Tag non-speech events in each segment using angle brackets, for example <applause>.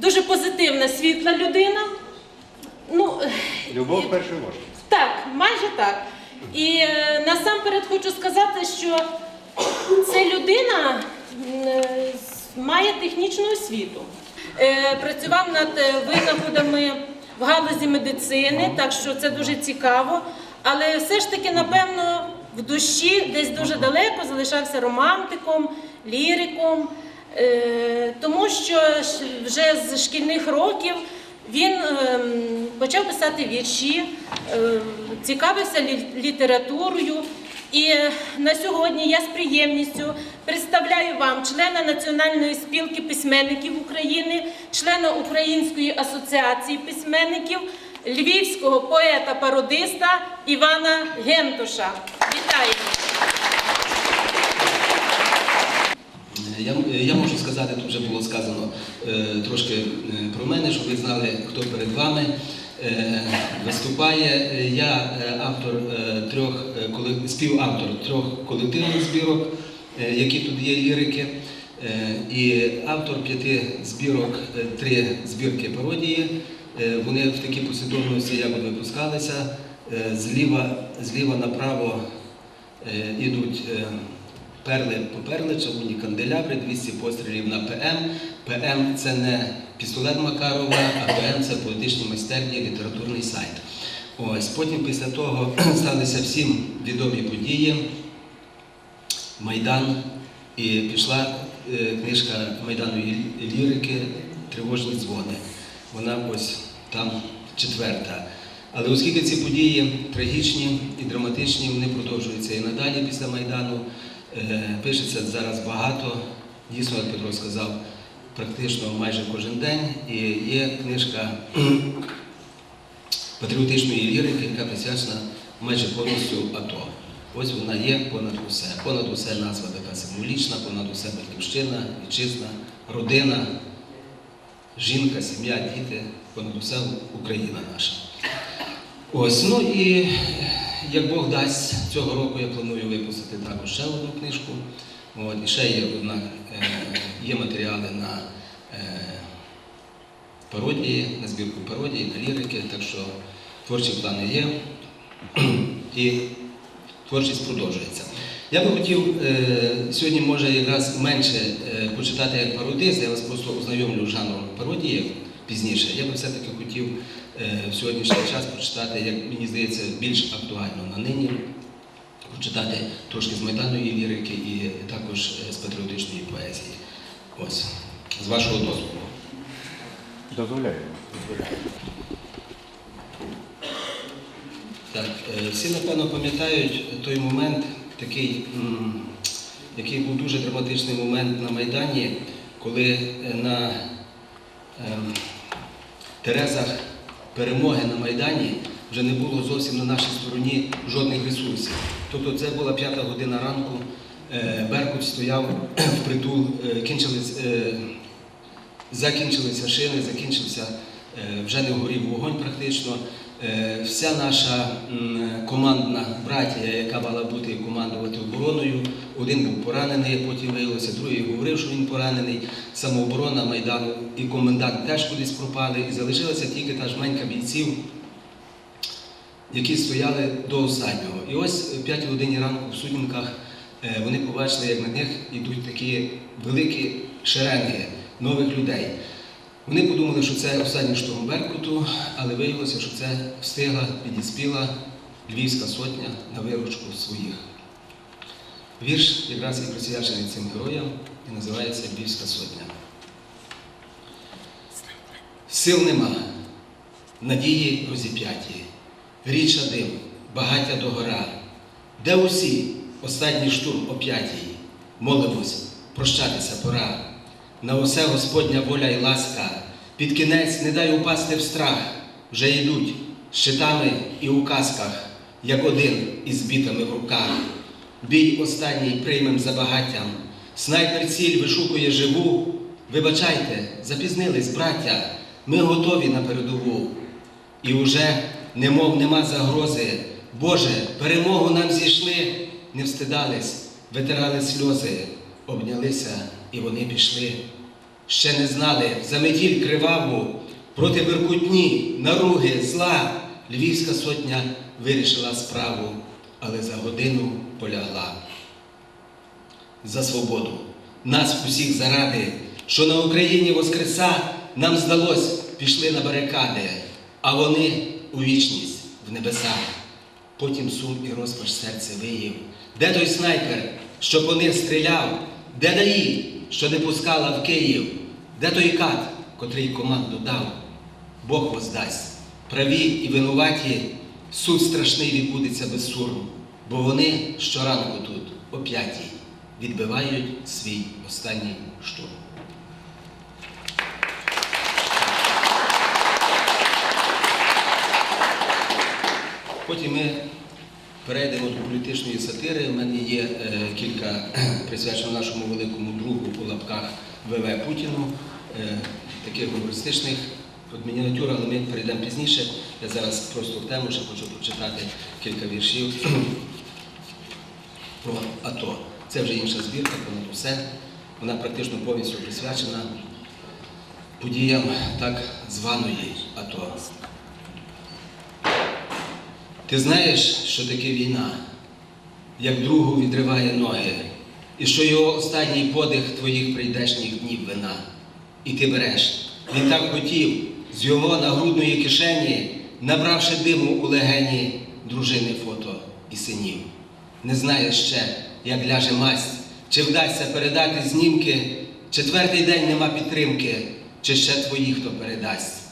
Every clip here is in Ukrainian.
дуже позитивна, світла людина. Ну, Любов перший ложка. так, майже так. І е, насамперед хочу сказати, що ця людина е, має технічну освіту. Е, Працював над е, винаходами в галузі медицини, так що це дуже цікаво. Але все ж таки, напевно, в душі десь дуже далеко залишався романтиком, ліриком, Е, що вже з шкільних років він ем, почав писати вірші, е, цікавився літературою. І е, на сьогодні я з приємністю представляю вам члена Національної спілки письменників України, члена Української асоціації письменників, львівського поета-пародиста Івана Гентуша. Вітаю! Я, я можу сказати, тут вже було сказано е, трошки е, про мене, щоб ви знали, хто перед вами е, виступає. Е, Я е, автор е, трьох е, співавтор трьох колективних збірок, е, які тут є лірики, е, і автор п'яти збірок, е, три збірки пародії. Е, Вони в такій послідовності якби випускалися. Е, Зліва, зліва направо е, ідуть е, перли по перли, чавуні канделябри, 200 пострілів на ПМ. ПМ це не пістолет Макарова, а ПМ це політичні майстерні, літературний сайт. Ось потім після того <clears throat> сталися всім відомі події. Майдан і пішла е, книжка Майдану лірики Тривожні дзвони. Вона ось там четверта. Але оскільки ці події трагічні і драматичні, вони продовжуються і надалі після Майдану, пишеться зараз багато, дійсно, як Петро сказав, практично майже кожен день. І є книжка <clears throat> патріотичної лірики, яка присвячена майже повністю АТО. Ось вона є понад усе. Понад усе назва така символічна, понад усе батьківщина, вітчизна, родина, жінка, сім'я, діти, понад усе Україна наша. Ось, ну і як Бог дасть, цього року я планую випустити також ще одну книжку. От, і ще є одна, е, є матеріали на е, пародії, на збірку пародії, на лірики, так що творчі плани є і творчість продовжується. Я би хотів е, сьогодні, може, якраз менше почитати як пародист, я вас просто ознайомлю з жанром пародії пізніше. Я би все-таки хотів в сьогоднішній час прочитати, як мені здається, більш актуально на нині, прочитати трошки з майданої лірики і також е, з патріотичної поезії. Ось, з вашого дозволу. Дозволяю. Так, е, всі напевно пам'ятають той момент, такий, який був дуже драматичний момент на Майдані, коли е, на ем, Терезах перемоги на Майдані вже не було зовсім на нашій стороні жодних ресурсів. Тобто це була п'ята година ранку, е, Беркут стояв <clears throat> в притул, кінчились, е, закінчилися шини, закінчився, е, вже не горів вогонь практично. Е, Вся наша командна братія, яка мала бути командувати обороною, один був поранений, потім виявилося, другий говорив, що він поранений. Самооборона Майдану і комендант теж кудись пропали, і залишилася тільки та жменька бійців, які стояли до останнього. І ось о 5 годині ранку в Судінках е, вони побачили, як на них йдуть такі великі шеренги нових людей. Вони подумали, що це останній штурм Беркуту, але виявилося, що це встигла, підіспіла Львівська сотня на виручку своїх. Вірш якраз і присвячений цим героям і називається Львівська сотня. Сил нема, надії розіп'яті, річа дим, багаття до гора. Де усі останній штурм о? Молимось, прощатися пора. На усе Господня воля й ласка, під кінець не дай упасти в страх, вже йдуть щитами і у касках, як один із бітами в руках. Бій останній приймем за багаттям, снайпер ціль вишукує живу. Вибачайте, запізнились, браття, ми готові на передову. І уже, немов нема загрози, Боже, перемогу нам зійшли, не встидались, витирали сльози, обнялися і вони пішли. ще не знали за метіль криваву проти Беркутні, наруги, зла. Львівська сотня вирішила справу, але за годину полягла. За свободу, нас усіх заради, що на Україні воскреса нам здалось, пішли на барикади, а вони у вічність в небеса. Потім сум і розпач серце виїв. Де той снайпер, що по них стріляв? Де даї, що не пускала в Київ? Де той кат, котрий команду дав? Бог воздасть. Праві і винуваті, суд страшний відбудеться без сурму, бо вони щоранку тут, о п'ятій, відбивають свій останній штурм. Потім ми перейдемо до політичної сатири. У мене є е, кілька <clears throat> присвячено нашому великому другу у лапках ВВ Путіну, е, таких гумористичних от мініатюр, але ми перейдемо пізніше. Я зараз просто в тему ще хочу прочитати кілька віршів <clears throat> про АТО. Це вже інша збірка, понад усе. Вона практично повністю присвячена подіям так званої АТО. Ти знаєш, що таке війна, як другу відриває ноги, і що його останній подих твоїх прийдешніх днів вина. І ти береш. Він так хотів з його нагрудної кишені, набравши диму у легені дружини фото і синів. Не знаєш ще, як ляже масть, чи вдасться передати знімки, четвертий день нема підтримки, чи ще твої хто передасть.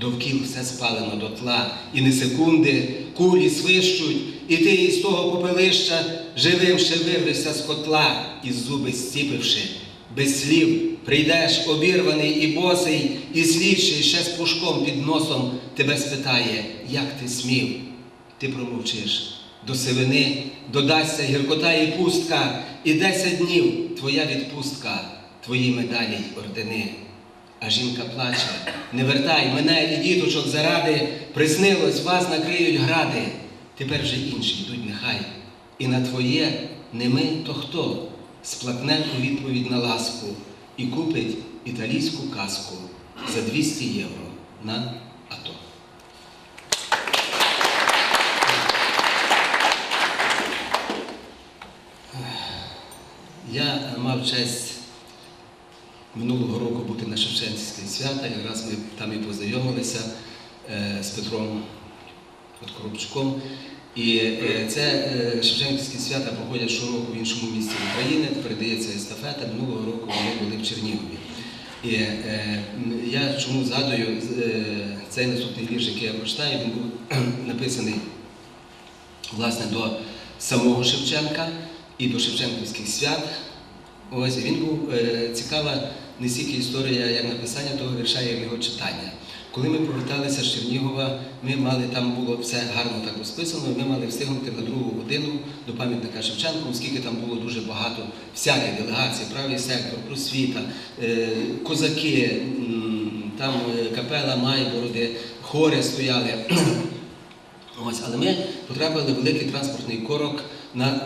Довкіл все спалено дотла, і не секунди кулі свищуть, і ти із того попелища живим ще вирвешся з котла, і зуби зціпивши, без слів прийдеш обірваний і босий, і слідчий ще з пушком під носом тебе спитає, як ти смів. Ти промовчиш. До сивини додасться гіркота і пустка, і десять днів твоя відпустка, твої медалі й ордени. А жінка плаче, не вертай мене і діточок заради, приснилось, вас накриють гради. Тепер вже інші йдуть нехай. І на твоє не ми, то хто? Сплакне у відповідь на ласку і купить італійську казку за 200 євро на АТО. Я мав честь минулого року бути на Шевченківській свята. Якраз ми там і познайомилися е, з Петром Коробчуком. І е, це е, Шевченківські свята проходять щороку в іншому місці України, передається естафета. Минулого року вони були в Чернігові. І я чому згадую цей наступний вірш, який я прочитаю, він був <clears throat> написаний власне до самого Шевченка і до Шевченківських свят. Ось він був цікава не стільки історія, як написання того вірша, як його читання. Коли ми поверталися з Чернігова, ми мали там було все гарно так розписано. Ми мали встигнути на другу годину до пам'ятника Шевченка, оскільки там було дуже багато всяких делегацій, правий сектор, просвіта, е, козаки, там е, капела Майбороди, хори стояли. <clears throat> Ось, але ми потрапили в великий транспортний корок на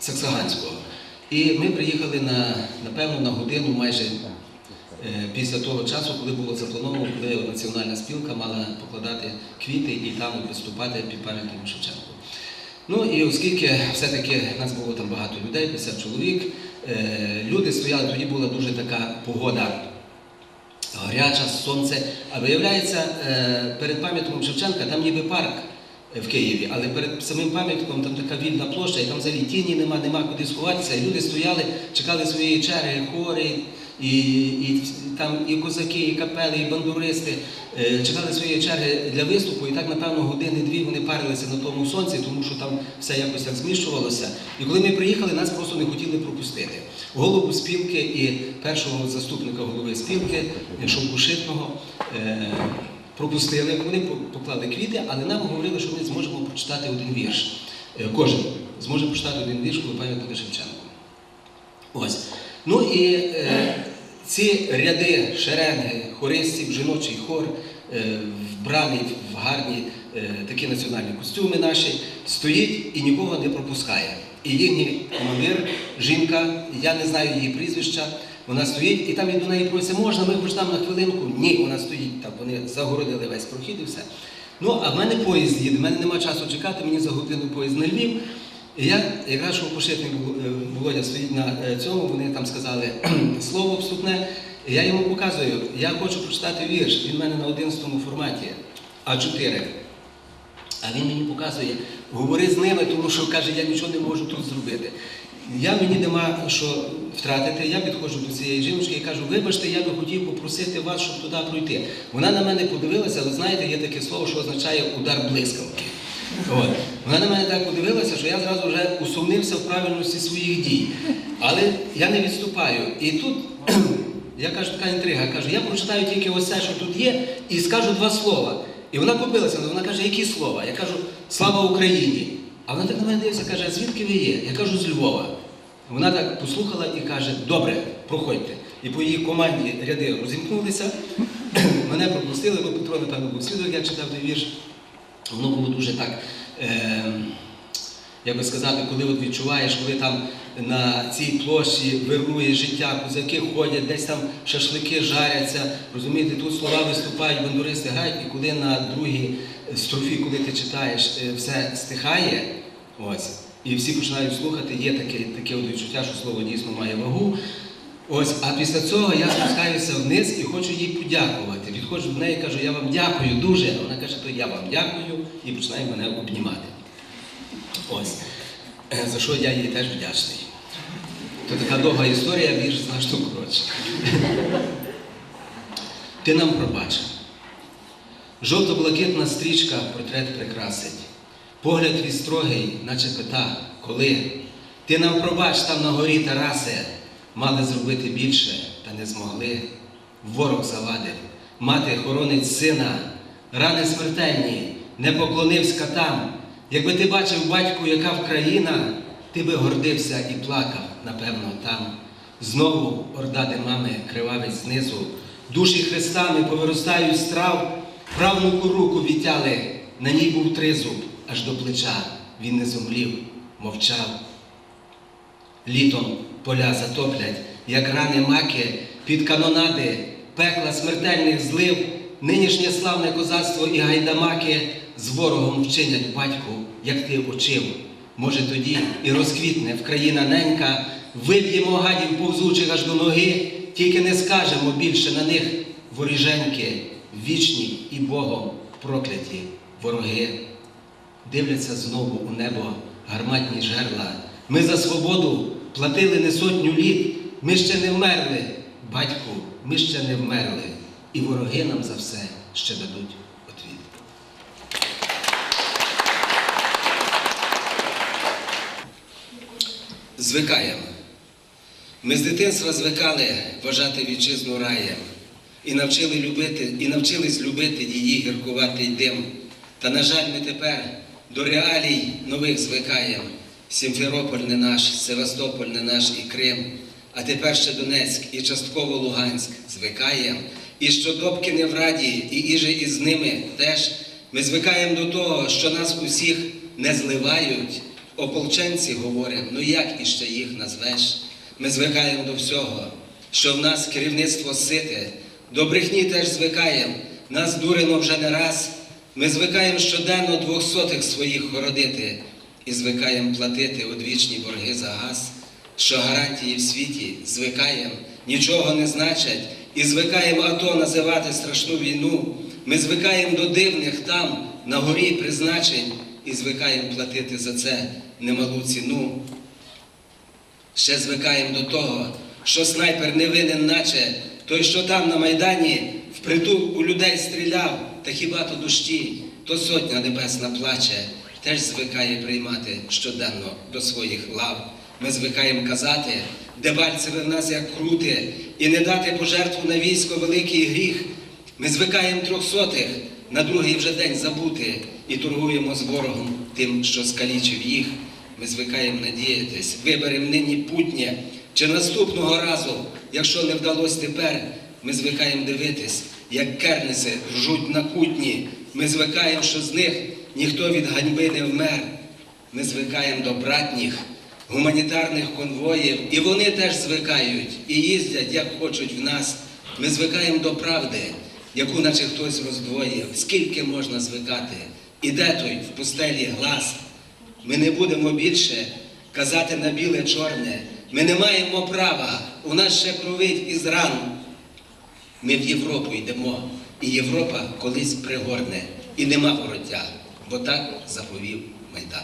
Саксаганського. І ми приїхали на, напевно, на годину майже після того часу, коли було заплановано, коли національна спілка мала покладати квіти і там виступати під пам'ятником Шевченку. Ну і оскільки все-таки нас було там багато людей, 50 чоловік, е, люди стояли, тоді була дуже така погода гаряча, сонце. А виявляється, е, перед пам'ятником Шевченка там ніби парк е, в Києві, але перед самим пам'ятником там така вільна площа, і там взагалі тіні нема, нема куди сховатися. І люди стояли, чекали своєї черги, хори, і, і там і козаки, і капели, і бандуристи е, чекали своєї черги для виступу. І так, напевно, години-дві вони парилися на тому сонці, тому що там все якось так зміщувалося. І коли ми приїхали, нас просто не хотіли пропустити. Голову спілки і першого заступника голови спілки е, Шовкушитного е, пропустили. Вони поклали квіти, але нам говорили, що ми зможемо прочитати один вірш. Е, Кожен зможе прочитати один вірш, коли пам'ятника Шевченко. Ось. Ну і ці ряди шеренги хористів, жіночий хор, е, вбраний в гарні е, такі національні костюми наші, стоїть і нікого не пропускає. І їхній командир, жінка, я не знаю її прізвища, Вона стоїть, і там і до неї просять, можна, ми хоч там на хвилинку. Ні, вона стоїть там, вони загородили весь прохід і все. Ну, а в мене поїзд їде, в мене немає часу чекати, мені за годину поїзд на Львів. І я, якраз що пошитник е, Володя стоїть на е, цьому, вони там сказали слово вступне. Я йому показую, я хочу прочитати вірш, він в мене на 11 форматі, А4. А він мені показує, говори з ними, тому що каже, я нічого не можу тут зробити. Я мені нема що втратити. Я підходжу до цієї жіночки і кажу, вибачте, я би хотів попросити вас, щоб туди пройти. Вона на мене подивилася, але знаєте, є таке слово, що означає удар блискавки. От. Вона на мене так подивилася, що я зразу вже усумнився в правильності своїх дій. Але я не відступаю. І тут <clears throat> я кажу, така інтрига, кажу, я прочитаю тільки ось це, що тут є, і скажу два слова. І вона побилася, вона каже, які слова? Я кажу, слава Україні. А вона так на мене дивиться, каже, звідки ви є? Я кажу, з Львова. Вона так послухала і каже, добре, проходьте. І по її команді ряди розімкнулися, <clears throat> мене пропустили, бо Петро, напевно, був свідок, я читав той вірш. Воно було дуже так, е, як би сказати, коли от відчуваєш, коли там на цій площі вирує життя, козаки ходять, десь там шашлики жаряться. Розумієте, тут слова виступають, бандуристи грають, і коли на другій строфі, коли ти читаєш, е, все стихає, ось, і всі починають слухати, є таке, таке от відчуття, що слово дійсно має вагу. Ось, а після цього я спускаюся вниз і хочу їй подякувати. Відходжу до неї і кажу, я вам дякую дуже. Вона каже, то я вам дякую і починає мене обнімати. Ось. Е, За що я їй теж вдячний. То така довга історія, вірш значно коротше. Ти нам пробач. Жовто-блакитна стрічка портрет прикрасить. Погляд твій строгий, наче пита, коли. Ти нам пробач там на горі Тарасе, мали зробити більше, та не змогли. Ворог завадив, мати хоронить сина, рани смертельні, не поклонився катам. Якби ти бачив батьку, яка Вкраїна, ти би гордився і плакав, напевно, там. Знову орда мами кривавить знизу, душі хрестами повиростають з трав, правнуку руку відтяли, на ній був тризуб, аж до плеча. Він не зумлів, мовчав. Літом поля затоплять, як рани маки, під канонади, пекла смертельних злив, нинішнє славне козацтво і гайдамаки з ворогом вчинять батьку, як ти учив. Може тоді і розквітне Вкраїна ненька, виб'ємо гадів повзучих аж до ноги, тільки не скажемо більше на них воріженьки, вічні і Богом прокляті вороги дивляться знову у небо гарматні жерла. Ми за свободу платили не сотню літ. Ми ще не вмерли, батьку, ми ще не вмерли. І вороги нам за все ще дадуть отвіт. Звикаємо. Ми з дитинства звикали вважати вітчизну раєм і навчили любити, і навчились любити її гіркуватий дим. Та, на жаль, ми тепер до реалій нових звикаємо. Сімферополь не наш, Севастополь не наш і Крим, а тепер ще Донецьк і частково Луганськ звикаємо. І що Добки не в раді, і іже із ними теж. Ми звикаємо до того, що нас усіх не зливають. Ополченці говорять, ну як іще їх назвеш? Ми звикаємо до всього, що в нас керівництво сите, до брехні теж звикаємо, нас дурено вже не раз. Ми звикаємо щоденно двохсотих своїх хородити і звикаємо платити одвічні борги за газ, що гарантії в світі звикаємо, нічого не значать, і звикаємо АТО називати страшну війну. Ми звикаємо до дивних там, на горі призначень, і звикаємо платити за це немалу ціну. Ще звикаємо до того, що снайпер не винен, наче той, що там на Майдані впритул у людей стріляв, та хіба то дощі, то сотня небесна плаче, теж звикає приймати щоденно до своїх лав. Ми звикаємо казати, Дебальцеве в нас як крути, і не дати пожертву на військо великий гріх. Ми звикаємо трьохсотих на другий вже день забути і торгуємо з ворогом тим, що скалічив їх. Ми звикаємо надіятись, виберемо нині путнє, чи наступного разу, якщо не вдалося тепер, ми звикаємо дивитись, як керниси ржуть на кутні. Ми звикаємо, що з них ніхто від ганьби не вмер. Ми звикаємо до братніх, гуманітарних конвоїв, і вони теж звикають і їздять, як хочуть в нас. Ми звикаємо до правди, яку наче хтось роздвоїв. Скільки можна звикати? Іде той в пустелі глас. Ми не будемо більше казати на біле чорне. Ми не маємо права. У нас ще кровить із ран. Ми в Європу йдемо, і Європа колись пригорне, і нема вороття, бо так заповів Майдан.